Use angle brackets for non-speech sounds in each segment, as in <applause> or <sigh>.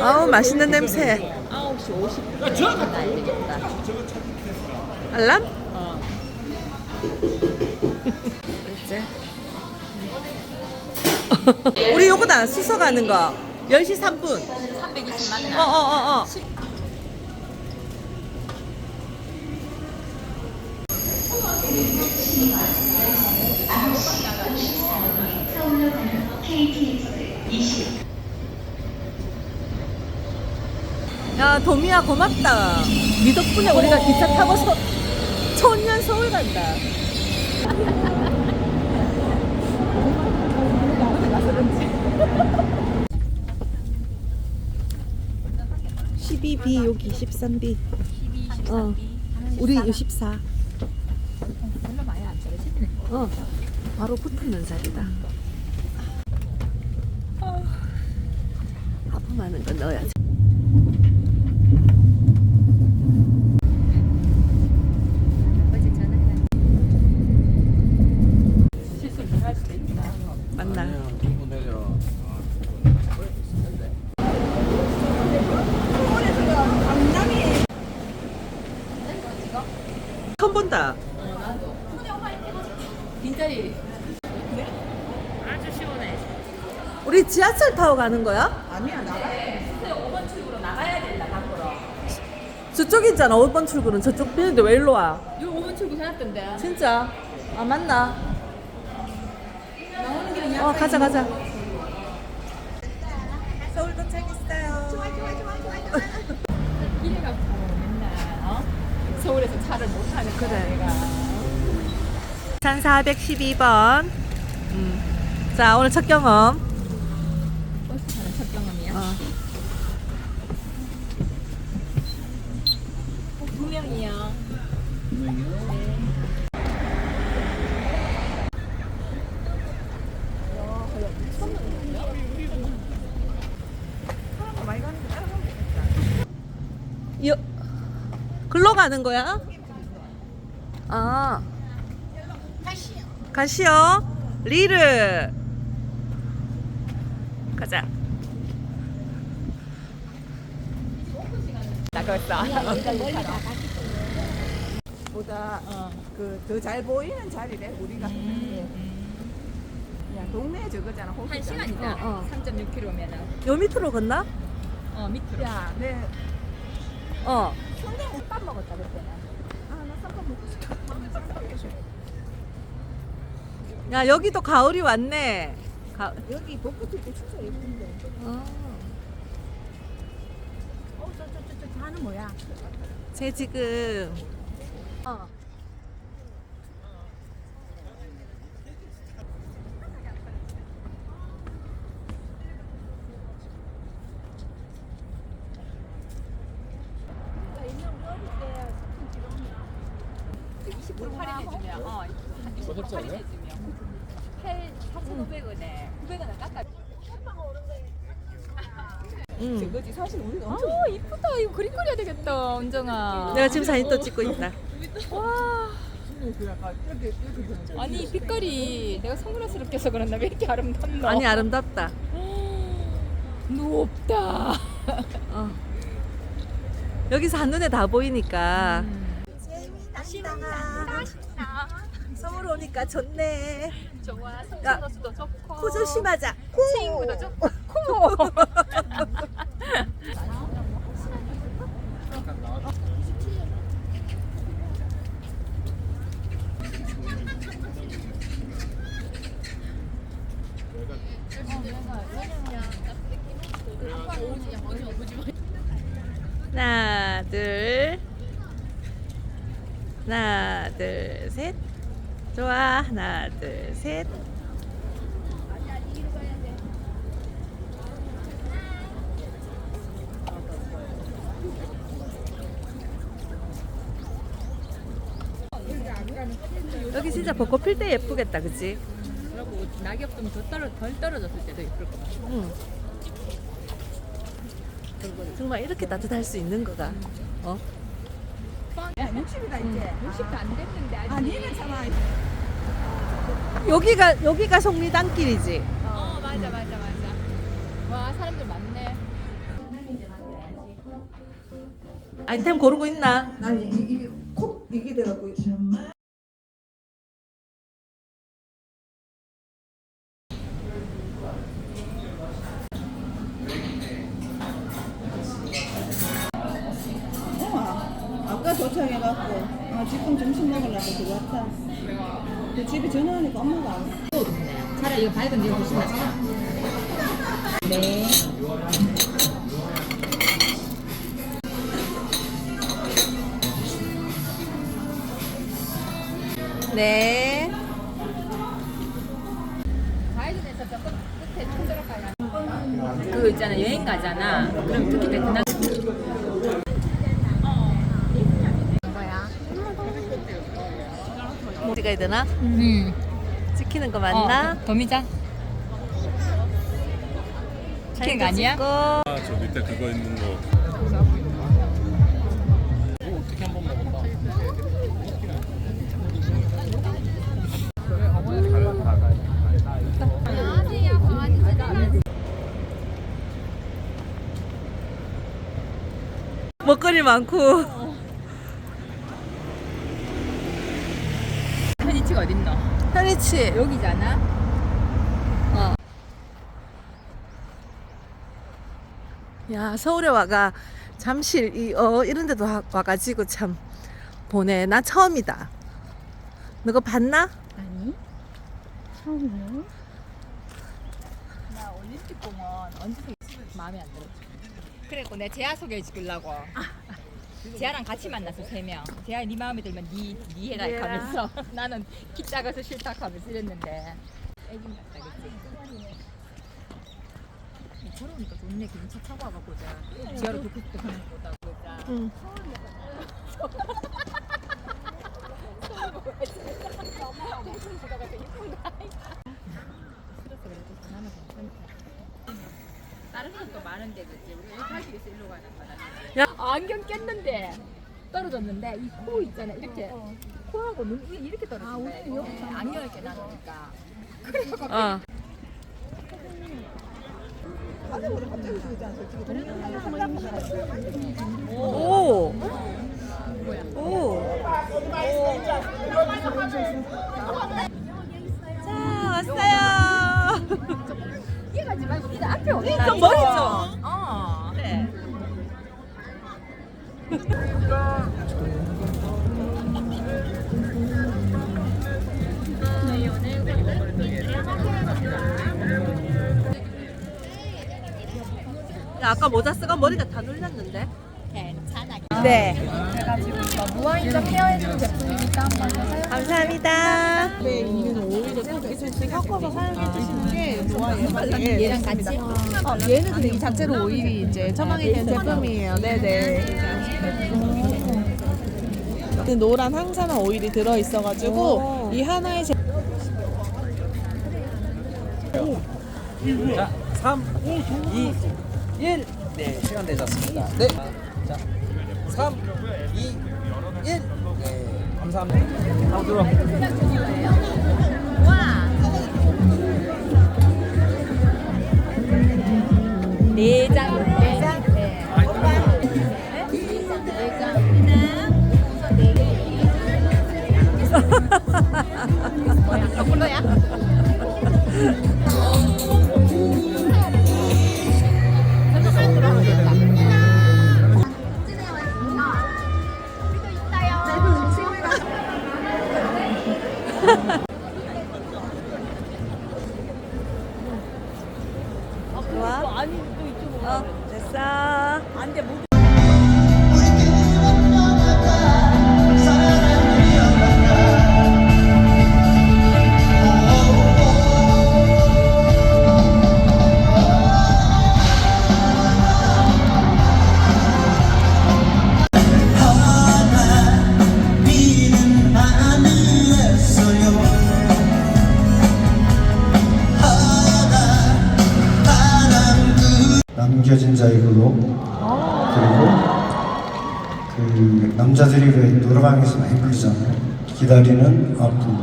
아우 맛있는 냄새. 9시 50분 날리겠다. 알람? 어. 이제. 우리 요거다 수서 가는 거. 10시 3분. 320 어, 맞나? 어, 어, 어. 야, 도미야 고맙다. 네 덕분에 우리가 기차 타고 서 천년 서울 간다. (12B) 여기 (13B) 12, 13, 어. 우리 14. 별로 많이 안 떨어지네. 어, 바로 붙는 자리다. 어, 하품하는 거 넣어야지. 어제 전화해. 실수 못할 수도 있다. 맞나? 동부 내려. 본다. 빈자리. 아주 시원해. 우리 지하철 타고 가는 거야? 아니야, 나가야 5번 출구로 나가야 된다, 밖으로. 저쪽 있잖아. 5번 출구는 저쪽 비는데 왜 일로 와? 요 5번 출구 해놨던데. 진짜? 아 맞나? 나오는 길은 어 가자 가자. 길에 가고 맨날, 어? 서울에서 차를 못 타는 그래. 내가. 1412번. 음. 자 오늘 첫 경험. 버스 타는 첫 경험이야. 어. 두 명이요. 여, 글로 가는 거야? 아. 가시오. 리르. 가자. 나갔어. 보다 어. 그더 잘 보이는 자리래 우리가 그냥 동네 저거잖아 한. 시간이다. 어, 어. 3.6km면은. 요 밑으로 건나? 어, 밑으로. 야, 내 어. 손님 오빠 먹었다 그때는. 아나 쌈밥 먹고 싶다. 야, 여기도 가을이 왔네. 가, 여기 벚꽃 필때 진짜 예쁜데. 어. 어저저저저 다는 뭐야? 쟤 지금 어. 물 할인해주면, 어, 한 20% 할인해주면. 8, 4,500원에 900원을 깎아. 응. 저거지 사실 우리가 엄청 아, 이쁘다. 이거 그림 그려야 되겠다, 은정아. 내가 지금 사진 또 찍고 있다. 와, 아니, 빛깔이 내가 선글라스를 껴서 그런다. 왜 이렇게 아름답노? 아니 아름답다. 높다. 어. 여기서 한눈에 다 보이니까 서울 오니까 좋네. 좋아, 야, 성천호수도 좋고. 코 조심하자. 친구도 좋고. <laughs> 코. 하나, 둘. 하나, 둘, 셋. 좋아. 하나, 둘, 셋. 여기 진짜 벚꽃 필 때 예쁘겠다, 그치? 그리고 낙엽 좀 더 떨어, 덜 떨어졌을 때도 예쁠 것 같아. 응. 정말 이렇게 따뜻할 수 있는 거가. 어? 60이다 이제. 60도 안 됐는데 아직. 아, 니는 참아. 여기가 여기가 속리단길이지. 어 맞아 맞아 맞아. 와 사람들 많네. 아이템 고르고 있나? 난 이게 콕 이게 돼갖고 도착해갖고 아 지금 점심 먹으려고 들어왔다 근데 집에 전화하니까 엄마가 안 와. 차라리 이거 밝은 데가 훨씬 낫다. 네. 네. 가이드에서 끝에 그 있잖아 여행 가잖아. 그럼 특히 베트남 찍어야 되나? 음. 찍히는 거 맞나? 어, 도미자. 찍힌 거 아니야? 찍고. 아, 저 밑에 그거 있는 거. 이거 어떻게 한번 먹어봐. 먹거리 많고. 편이치가 어딨노? 편이치. 여기잖아. 야 서울에 와가 잠실 이어 이런 데도 와- 와가지고 참 보내. 나 처음이다. 너거 봤나? 아니. 처음이요? 나 올림픽 공원 언제 마음에 안 들었지. 그래고 내 재하 소개해 주려고. 재하랑 같이 만났어 세 명. 재하 네 마음에 들면 네, 네 해라 예. 하면서 나는 키 작아서 싫다 하면서 이랬는데 애긴 같다 그치? 걸어오니까 좋네 괜찮 타고 와갖고 지하로 도쿄도 가는 거다 보자. 응. 다 른 것도 많은데 그치 우리 여기 가기 위해서 일로. 아, 안경 꼈는데 떨어졌는데 이 코 있잖아 이렇게 코하고 눈 위에 이렇게 떨어진 거야 이거. 안경을 껴놨으니까 어. 오. 오. 자, 왔어요. <laughs> 말고 니 앞에 온다 머리 좀. 어 그래. 야, 아까 모자 쓰고 머리가 다 눌렸는데? 괜찮아 네. 지금 이거 제품이니까 한번 사용 감사합니다. 네, 있는 오일을 섞어서 섞어서 사용해 주시는 게 좋아요. 예, 얘랑 같이 어, 얘는 근데 이 자체로 오일이 이제 처방이 된 제품이에요. 네네. 그 노란 항산화 오일이 들어 있어가지고 이 하나의 제... 자, 3, 2, 1. 네, 시간 되셨습니다. 네. 자, 3, 2, 1. 네, 감사합니다. 한번 들어. 내장 내장 네. 거꾸로야? 좋아? 아니, 또 이쪽으로. 어, 됐어. 안 돼, 못 남겨진 자의 그로 그리고 그 남자들이 왜 노래방에서 많이 부르잖아요. 기다리는 아픔.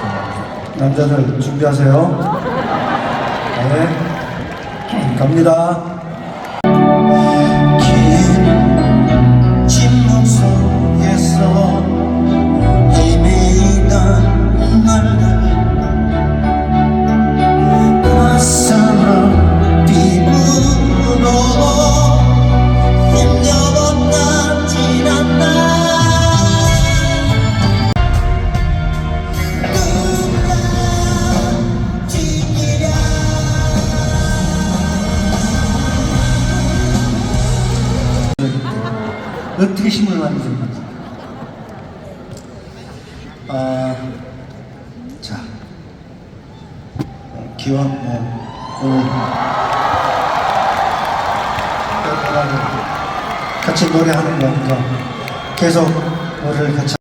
자, 남자들 준비하세요. 네. 갑니다 어떻게 힘을 많이 줬는지. 아, 자, 어, 기왕 뭐 오늘 같이 노래하는 거니까 계속 노래를 같이.